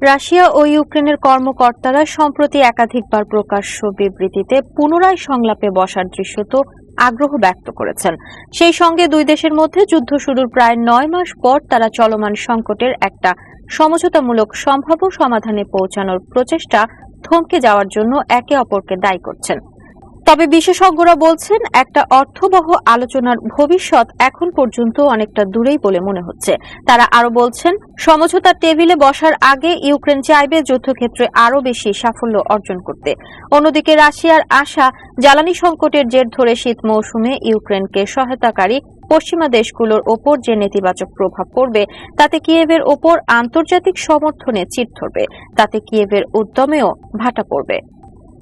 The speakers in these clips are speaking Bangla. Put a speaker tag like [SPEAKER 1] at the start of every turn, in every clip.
[SPEAKER 1] রাশিয়া ও ইউক্রেনের কর্মকর্তারা সম্প্রতি একাধিকবার প্রকাশ্য বিবৃতিতে পুনরায় সংলাপে বসার দৃশ্য তো আগ্রহ ব্যক্ত করেছেন। সেই সঙ্গে দুই দেশের মধ্যে যুদ্ধ শুরুর প্রায় নয় মাস পর তারা চলমান সংকটের একটা সমঝোতামূলক সম্ভাব্য সমাধানে পৌঁছানোর প্রচেষ্টা থমকে যাওয়ার জন্য একে অপরকে দায়ী করছেন। তবে বিশেষজ্ঞরা বলছেন, একটা অর্থবহ আলোচনার ভবিষ্যৎ এখন পর্যন্ত অনেকটা দূরেই বলে মনে হচ্ছে। তারা আরও বলছেন, সমঝোতার টেবিলে বসার আগে ইউক্রেন চাইবে যুদ্ধক্ষেত্রে আরও বেশি সাফল্য অর্জন করতে। অন্যদিকে রাশিয়ার আশা, জ্বালানি সংকটের জের ধরে শীত মৌসুমে ইউক্রেনকে সহায়তাকারী পশ্চিমা দেশগুলোর ওপর যে নেতিবাচক প্রভাব পড়বে, তাতে কিয়েভের ওপর আন্তর্জাতিক সমর্থনে চির ধরবে, তাতে কিয়েভের উদ্যমেও ভাটা পড়বে।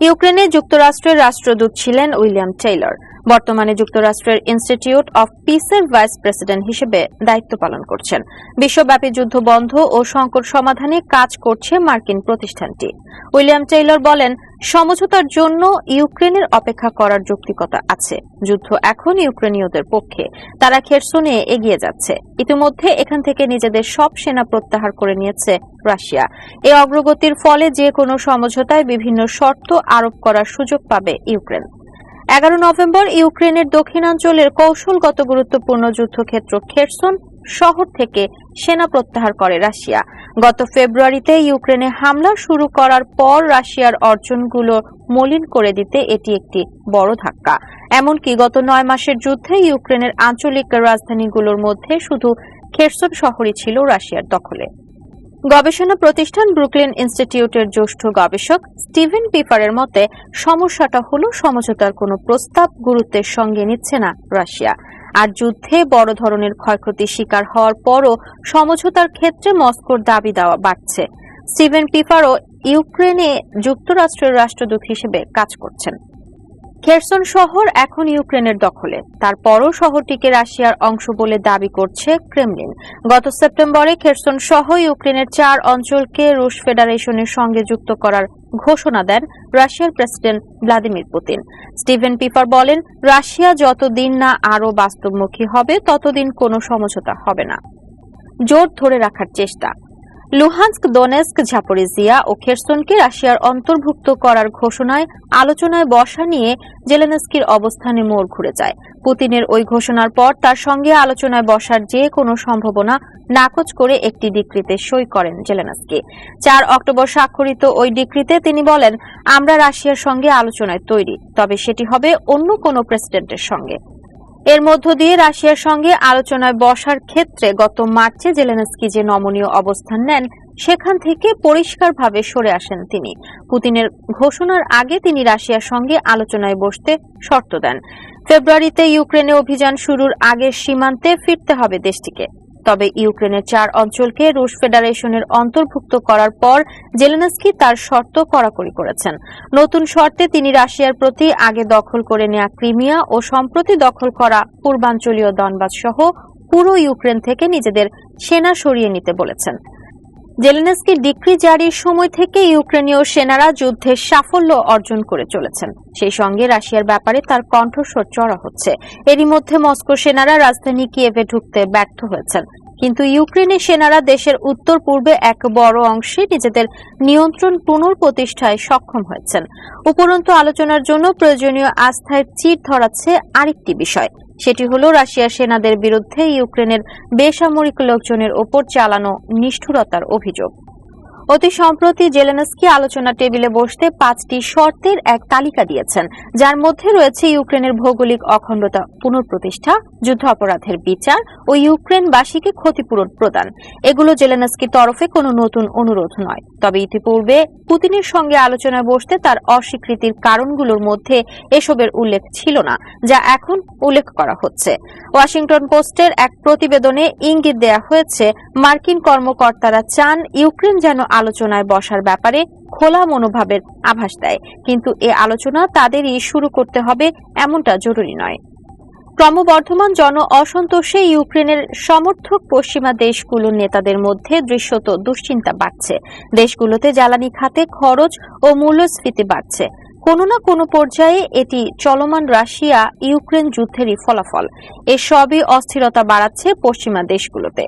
[SPEAKER 1] ইউক্রেনে যুক্তরাষ্ট্রের রাষ্ট্রদূত ছিলেন উইলিয়াম টেইলর। বর্তমানে যুক্তরাষ্ট্রের ইনস্টিটিউট অব পিসের ভাইস প্রেসিডেন্ট হিসেবে দায়িত্ব পালন করছেন। বিশ্বব্যাপী যুদ্ধ বন্ধ ও সংকট সমাধানে কাজ করছে মার্কিন প্রতিষ্ঠানটি। উইলিয়াম টেইলর বলেন, সমঝোতার জন্য ইউক্রেনের অপেক্ষা করার যৌক্তিকতা আছে। যুদ্ধ এখন ইউক্রেনীয়দের পক্ষে। তারা খেরসনে এগিয়ে যাচ্ছে। ইতিমধ্যে এখান থেকে নিজেদের সব সেনা প্রত্যাহার করে নিয়েছে রাশিয়া। এই অগ্রগতির ফলে যে কোনো সমঝোতায় বিভিন্ন শর্ত আরোপ করার সুযোগ পাবে ইউক্রেন। এগারো নভেম্বর ইউক্রেনের দক্ষিণাঞ্চলের কৌশলগত গুরুত্বপূর্ণ যুদ্ধক্ষেত্র খেরসন শহর থেকে সেনা প্রত্যাহার করে রাশিয়া। গত ফেব্রুয়ারিতে ইউক্রেনে হামলা শুরু করার পর রাশিয়ার অর্জনগুলো মলিন করে দিতে এটি একটি বড় ধাক্কা। এমনকি গত নয় মাসের যুদ্ধে ইউক্রেনের আঞ্চলিক রাজধানীগুলোর মধ্যে শুধু খেরসন শহরই ছিল রাশিয়ার দখলে। গবেষণা প্রতিষ্ঠান ব্রুকলিন ইনস্টিটিউটের জ্যেষ্ঠ গবেষক স্টিভেন পিপারের মতে, সমস্যাটা হল সমঝোতার কোনো প্রস্তাব গুরুত্বের সঙ্গে নিচ্ছে না রাশিয়া। আর যুদ্ধে বড় ধরনের ক্ষয়ক্ষতির শিকার হওয়ার পরও সমঝোতার ক্ষেত্রে মস্কোর দাবি দেওয়া বাড়ছে। স্টিভেন পিপারও ইউক্রেনে যুক্তরাষ্ট্রের রাষ্ট্রদূত হিসেবে কাজ করছেন। খেরসন শহর এখন ইউক্রেনের দখলে। তারপরও শহরটিকে রাশিয়ার অংশ বলে দাবি করছে ক্রেমলিন। গত সেপ্টেম্বরে খেরসন সহ ইউক্রেনের চার অঞ্চলকে রুশ ফেডারেশনের সঙ্গে যুক্ত করার ঘোষণা দেন রাশিয়ার president Vladimir Putin. Steven Pieper বলেন, রাশিয়া যতদিন না আরও বাস্তবমুখী হবে, ততদিন কোনো সমঝোতা হবে না। জোর ধরে রাখার চেষ্টা। লুহান্স্ক, দোনেস্ক ঝাপরিজিয়া ও খেরসনকে রাশিয়ার অন্তর্ভুক্ত করার ঘোষণায় আলোচনায় বসা নিয়ে জেলেনস্কির অবস্থানে মোড় ঘুরে যায়। পুতিনের ওই ঘোষণার পর তার সঙ্গে আলোচনায় বসার যে কোনো সম্ভাবনা নাকচ করে একটি ডিক্রিতে সই করেন জেলেনস্কি। চার অক্টোবর স্বাক্ষরিত ওই ডিক্রিতে তিনি বলেন, আমরা রাশিয়ার সঙ্গে আলোচনায় তৈরি, তবে সেটি হবে অন্য কোনো প্রেসিডেন্টের সঙ্গে। এর মধ্য দিয়ে রাশিয়ার সঙ্গে আলোচনায় বসার ক্ষেত্রে গত মার্চে জেলেনস্কি যে নমনীয় অবস্থান নেন, সেখান থেকে পরিষ্কারভাবে সরে আসেন তিনি। পুতিনের ঘোষণার আগে তিনি রাশিয়ার সঙ্গে আলোচনায় বসতে শর্ত দেন। ফেব্রুয়ারিতে ইউক্রেনে অভিযান শুরুর আগে সীমান্তে ফিরতে হবে দেশটিকে। তবে ইউক্রেনের চার অঞ্চলকে রুশ ফেডারেশনের অন্তর্ভুক্ত করার পর জেলেনস্কি তার শর্ত কড়াকড়ি করেছেন। নতুন শর্তে তিনি রাশিয়ার প্রতি আগে দখল করে নেয়া ক্রিমিয়া ও সম্প্রতি দখল করা পূর্বাঞ্চলীয় দনবাদ সহ পুরো ইউক্রেন থেকে নিজেদের সেনা সরিয়ে নিতে বলেছেন। জেলেনস্কি ডিক্রি জারির সময় থেকে ইউক্রেনীয় সেনারা যুদ্ধে সাফল্য অর্জন করে চলেছেন। সেই সঙ্গে রাশিয়ার ব্যাপারে তার কণ্ঠস্বর চড়া হচ্ছে। এরই মধ্যে মস্কো সেনারা রাজধানী কিয়েভে ঢুকতে ব্যর্থ হয়েছেন। কিন্তু ইউক্রেনের সেনারা দেশের উত্তর পূর্বে এক বড় অংশে নিজেদের নিয়ন্ত্রণ পুনঃপ্রতিষ্ঠায় সক্ষম হয়েছেন। উপরন্তু আলোচনার জন্য প্রয়োজনীয় আস্থায় চির ধরাচ্ছে আরেকটি বিষয়। সেটি হল রাশিয়ার সেনাদের বিরুদ্ধে ইউক্রেনের বেসামরিক লোকজনের ওপর চালানো নিষ্ঠুরতার অভিযোগ। অতি সম্প্রতি জেলেনস্কি আলোচনা টেবিলে বসতে পাঁচটি শর্তের এক তালিকা দিয়েছেন, যার মধ্যে রয়েছে ইউক্রেনের ভৌগোলিক অখণ্ডতা পুনঃপ্রতিষ্ঠা, যুদ্ধ অপরাধের বিচার ও ইউক্রেনবাসীকে ক্ষতিপূরণ প্রদান। এগুলো জেলেনস্কির তরফে কোনো নতুন অনুরোধ নয়। তবে ইতিপূর্বে পুতিনের সঙ্গে আলোচনায় বসতে তার অস্বীকৃতির কারণগুলোর মধ্যে এসবের উল্লেখ ছিল না, যা এখন উল্লেখ করা হচ্ছে। ওয়াশিংটন পোস্টের এক প্রতিবেদনে ইঙ্গিত দেয়া হয়েছে, মার্কিন কর্মকর্তারা চান ইউক্রেন যেন আলোচনায় বসার ব্যাপারে খোলা মনোভাবের আভাস দেয়। কিন্তু এ আলোচনা তাদেরই শুরু করতে হবে এমনটা জরুরি নয়। ক্রমবর্ধমান জন অসন্তোষে ইউক্রেনের সমর্থক পশ্চিমা দেশগুলোর নেতাদের মধ্যে দৃশ্যত দুশ্চিন্তা বাড়ছে। দেশগুলোতে জ্বালানি খাতে খরচ ও মূল্যস্ফীতি বাড়ছে। কোনো না কোনো পর্যায়ে এটি চলমান রাশিয়া ইউক্রেন যুদ্ধেরই ফলাফল। এসবই অস্থিরতা বাড়াচ্ছে পশ্চিমা দেশগুলোতে।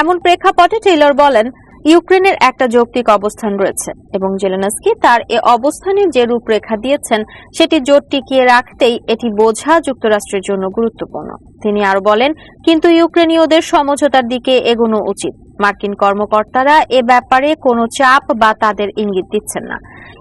[SPEAKER 1] এমন প্রেক্ষাপটে টেইলর বলেন ইউক্রেনের একটা যৌক্তিক অবস্থান রয়েছে এবং জেলেনস্কি তার এ অবস্থানের যে রূপরেখা দিয়েছেন, সেটি জোট টিকিয়ে রাখতেই এটি বোঝা যুক্তরাষ্ট্রের জন্য গুরুত্বপূর্ণ। তিনি আরও বলেন, কিন্তু ইউক্রেনীয়দের সমঝোতার দিকে এগোনো উচিত। মার্কিন কর্মকর্তারা এ ব্যাপারে কোনো চাপ বা তাদের ইঙ্গিত দিচ্ছেন না।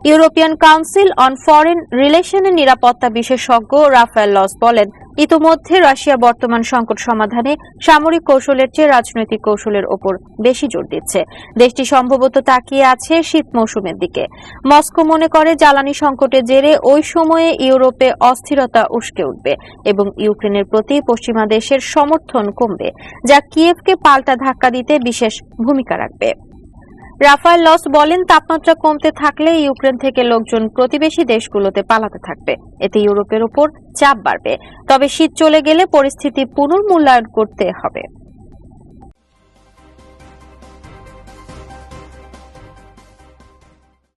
[SPEAKER 1] ইউরোপিয়ান কাউন্সিল অন ফরেন রিলেশনের নিরাপত্তা বিশেষজ্ঞ রাফায়েল লস বলেন ইতোমধ্যে রাশিয়া বর্তমান সংকট সমাধানে সামরিক কৌশলের চেয়ে রাজনৈতিক কৌশলের ওপর বেশি জোর দিচ্ছে। দেশটি সম্ভবত তাকিয়ে আছে শীত মৌসুমের দিকে। মস্কো মনে করে জ্বালানি সংকটের জেরে ওই সময়ে ইউরোপে অস্থিরতা উস্কে উঠবে এবং ইউক্রেনের প্রতি পশ্চিমা দেশের সমর্থন কমবে, যা কিয়েভকে পাল্টা ধাক্কা দিতে বিশেষ ভূমিকা রাখবে। রাফায়েল লস বলেন, তাপমাত্রা কমতে থাকলে ইউক্রেন থেকে লোকজন প্রতিবেশী দেশগুলোতে পালাতে থাকবে। এতে ইউরোপের উপর চাপ বাড়বে। তবে শীত চলে গেলে পরিস্থিতি পুনর্মূল্যায়ন করতে হবে।